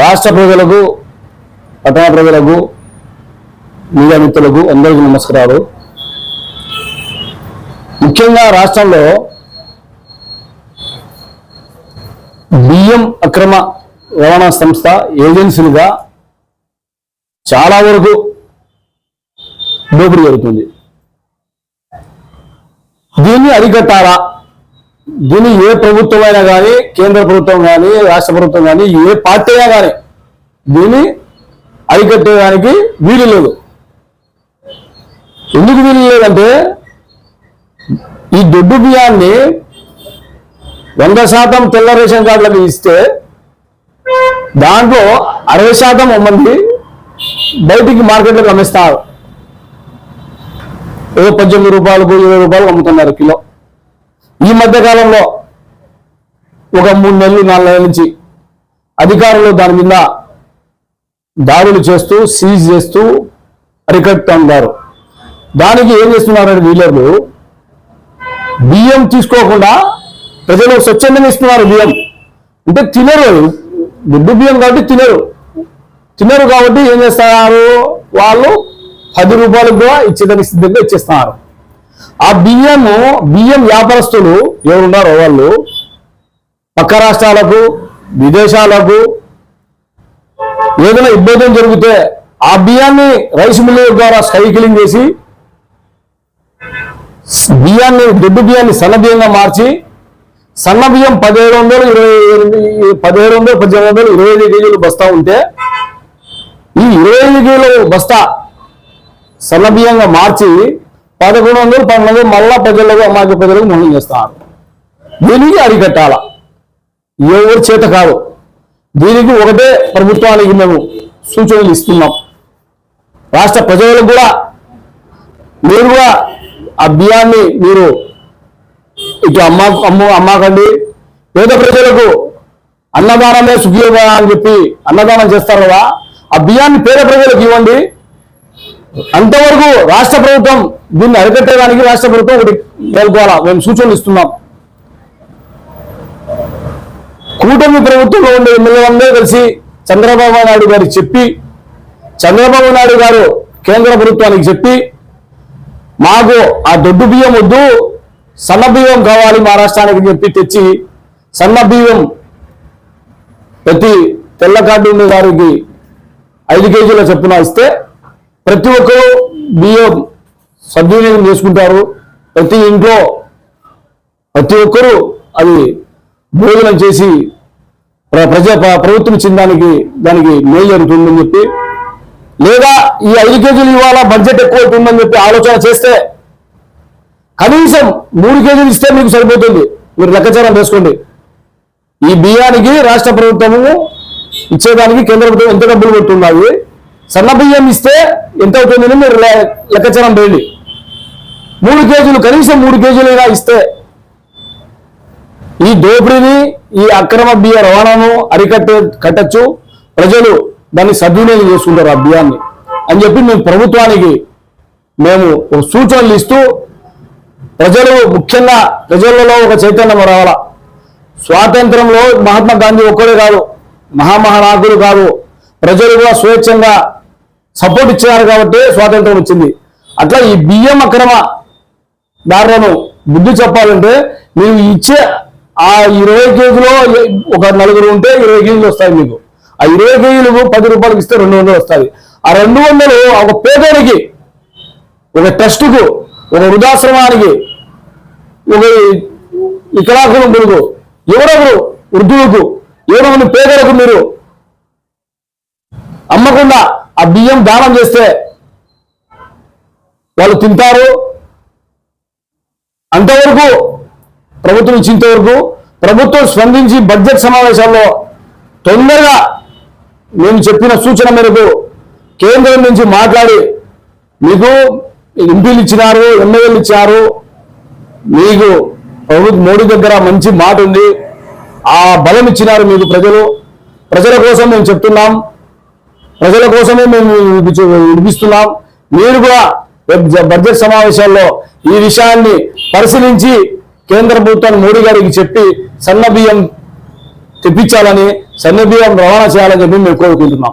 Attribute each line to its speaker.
Speaker 1: రాష్ట్ర ప్రజలకు పట్టణ ప్రజలకు మీడియా మిత్రులకు అందరికీ నమస్కారాలు. ముఖ్యంగా రాష్ట్రంలో బియ్యం అక్రమ రవాణా సంస్థ ఏజెన్సీలుగా చాలా వరకు దోపిడీ జరుగుతుంది. దీన్ని అరికట్టాలా? దీన్ని ఏ ప్రభుత్వం అయినా కానీ కేంద్ర ప్రభుత్వం కానీ రాష్ట్ర ప్రభుత్వం కానీ ఏ పార్టీ అయినా కానీ దీన్ని అరికట్టేదానికి వీలు లేదు. ఎందుకు వీలు లేదంటే ఈ దొడ్డు బియ్యాన్ని వంద శాతం తెల్ల రేషన్ కార్డులకు ఇస్తే దాంట్లో అరవై శాతం మంది బయటికి మార్కెట్లకు అమ్మిస్తారు. ఏదో పద్దెనిమిది రూపాయలకు ఇరవై రూపాయలు అమ్ముతున్నారు కిలో. ఈ మధ్య కాలంలో ఒక మూడు నెలలు నాలుగు నెలల నుంచి అధికారులు దాని మీద దాడులు చేస్తూ సీజ్ చేస్తూ అరికట్టుతున్నారు దానికి ఏం చేస్తున్నారంటే డీలర్లు బియ్యం తీసుకోకుండా ప్రజలు స్వచ్ఛందంగా ఇస్తున్నారు బియ్యం. అంటే తినరు గుడ్డు బియ్యం కాబట్టి తినరు. తినరు కాబట్టి ఏం చేస్తున్నారు వాళ్ళు పది రూపాయలకు కూడా ఇచ్చేదానికి సిద్ధంగా ఇచ్చేస్తున్నారు. ఆ బియ్యము బియ్యం వ్యాపారస్తులు ఎవరున్నారో వాళ్ళు పక్క రాష్ట్రాలకు విదేశాలకు ఏదైనా ఇబ్బంది జరిగితే ఆ బియ్యాన్ని రైస్ మిల్లు ద్వారా సైకిలింగ్ చేసి బియ్యాన్ని దొడ్డు బియ్యాన్ని సన్న బియ్యంగా మార్చి సన్న బియ్యం పదిహేడు వందలు ఇరవై పదిహేడు వందలు పద్దెనిమిది వందలు ఇరవై ఐదు కేజీలు బస్తా ఉంటే ఈ ఇరవై ఐదు కేజీలు బస్తా సన్న బియ్యంగా మార్చి పదకొండు వందలు పన్నెండు వందలు మళ్ళా ప్రజలకు అమాయక ప్రజలకు మోసం చేస్తున్నారు దీనికి అరికట్టాల? ఎవరి చేత కాదు. దీనికి ఒకటే ప్రభుత్వానికి మేము సూచనలు ఇస్తున్నాం. రాష్ట్ర ప్రజలకు కూడా మీరు కూడా ఆ బియ్యాన్ని మీరు ఇటు అమ్మ అమ్మ అమ్మకండి. పేద ప్రజలకు అన్నదానమే సుఖీయమా అని చెప్పి అన్నదానం చేస్తారు కదా. ఆ బియ్యాన్ని పేద ప్రజలకు ఇవ్వండి. అంతవరకు రాష్ట్ర ప్రభుత్వం దీన్ని అరికట్టడానికి రాష్ట్ర ప్రభుత్వం ఒకటి మేల్కోవాలా? మేము సూచనలు ఇస్తున్నాం. కూటమి ప్రభుత్వంలో ఉండే ఎమ్మెల్యేలందరూ కలిసి చంద్రబాబు నాయుడు గారికి చెప్పి చంద్రబాబు నాయుడు గారు కేంద్ర ప్రభుత్వానికి చెప్పి మాకు ఆ దొడ్డు బియ్యం వద్దు సన్న బియ్యం కావాలి మా రాష్ట్రానికి చెప్పి తెచ్చి సన్న బియ్యం ప్రతి తెల్ల కార్డు ఉండే వారికి ఐదు కేజీల చెప్పున ఇస్తే ప్రతి ఒక్కరూ బియ్యం సద్వినియోగం చేసుకుంటారు. ప్రతి ఇంట్లో ప్రతి ఒక్కరూ అది భోజనం చేసి ప్ర- ప్రజా ప్రభుత్వం చెందానికి దానికి మేలు జరుగుతుందని చెప్పి లేదా ఈ ఐదు కేజీలు ఇవాళ బడ్జెట్ ఎక్కువ అవుతుందని చెప్పి ఆలోచన చేస్తే కనీసం మూడు కేజీలు ఇస్తే మీకు సరిపోతుంది. మీరు లెక్కచారం వేసుకోండి. ఈ బియ్యానికి రాష్ట్ర ప్రభుత్వము ఇచ్చేదానికి కేంద్ర ప్రభుత్వం ఎంత డబ్బులు పెడుతున్నాయి సన్న బియ్యం ఇస్తే ఎంత అవుతుందని మీరు లె- లెక్కాచారం వేయండి మూడు కేజీలు కనీసం మూడు కేజీలైనా ఇస్తే ఈ దోపిడీని ఈ అక్రమ బియ్య రవాణాను అరికట్టే కట్టచ్చు. ప్రజలు దాన్ని సద్వినియోగం చేసుకుంటారు ఆ బియ్యాన్ని. అని చెప్పి మేము ప్రభుత్వానికి మేము ఒక సూచనలు ఇస్తూ ప్రజలు ముఖ్యంగా ప్రజలలో ఒక చైతన్యం రావాలా. స్వాతంత్రంలో మహాత్మా గాంధీ ఒక్కడే కాదు మహామహానాయకుడు కాదు. ప్రజలు కూడా స్వేచ్ఛంగా సపోర్ట్ ఇచ్చినారు కాబట్టి స్వాతంత్రం వచ్చింది. అట్లా ఈ బియ్యం అక్రమ దారులను బుద్ధి చెప్పాలంటే మీరు ఇచ్చే ఆ ఇరవై కేజీలో ఒక నలుగురు ఉంటే ఇరవై కేజీలు వస్తాయి మీకు. ఆ ఇరవై కేజీలు పది రూపాయలకి ఇస్తే రెండు వందలు వస్తాయి. ఆ రెండు వందలు ఒక పేదోడికి ఒక ట్రస్టుకు ఒక వృద్ధాశ్రమానికి ఒక వికలాంగుల గురుకు ఎవరొకరు వృద్ధులకు ఎవరొకరు పేదలకు మీరు అమ్మకుండా ఆ బియ్యం దానం చేస్తే వాళ్ళు తింటారు. అంతవరకు ప్రభుత్వం ఇచ్చేంత వరకు ప్రభుత్వం స్పందించి బడ్జెట్ సమావేశాల్లో తొందరగా నేను చెప్పిన సూచన మేరకు కేంద్రం నుంచి మాట్లాడి మీకు ఎంపీలు ఇచ్చినారు ఎమ్మెల్యేలు ఇచ్చారు మీకు ప్రభుత్వ మోడీ దగ్గర మంచి మాట ఉంది. ఆ బలం ఇచ్చినారు మీకు ప్రజలు. ప్రజల కోసం మేము చెప్తున్నాం. ప్రజల కోసమే మేము వినిపించ- వినిపిస్తున్నాం మీరు కూడా బడ్జెట్ బడ్జెట్ సమావేశాల్లో ఈ విషయాన్ని పరిశీలించి కేంద్ర ప్రభుత్వాన్ని మోడీ గారికి చెప్పి సన్న బియ్యం తెప్పించాలని సన్న బియ్యం రవాణా చేయాలని చెప్పి మేము కోరుకుంటున్నాం.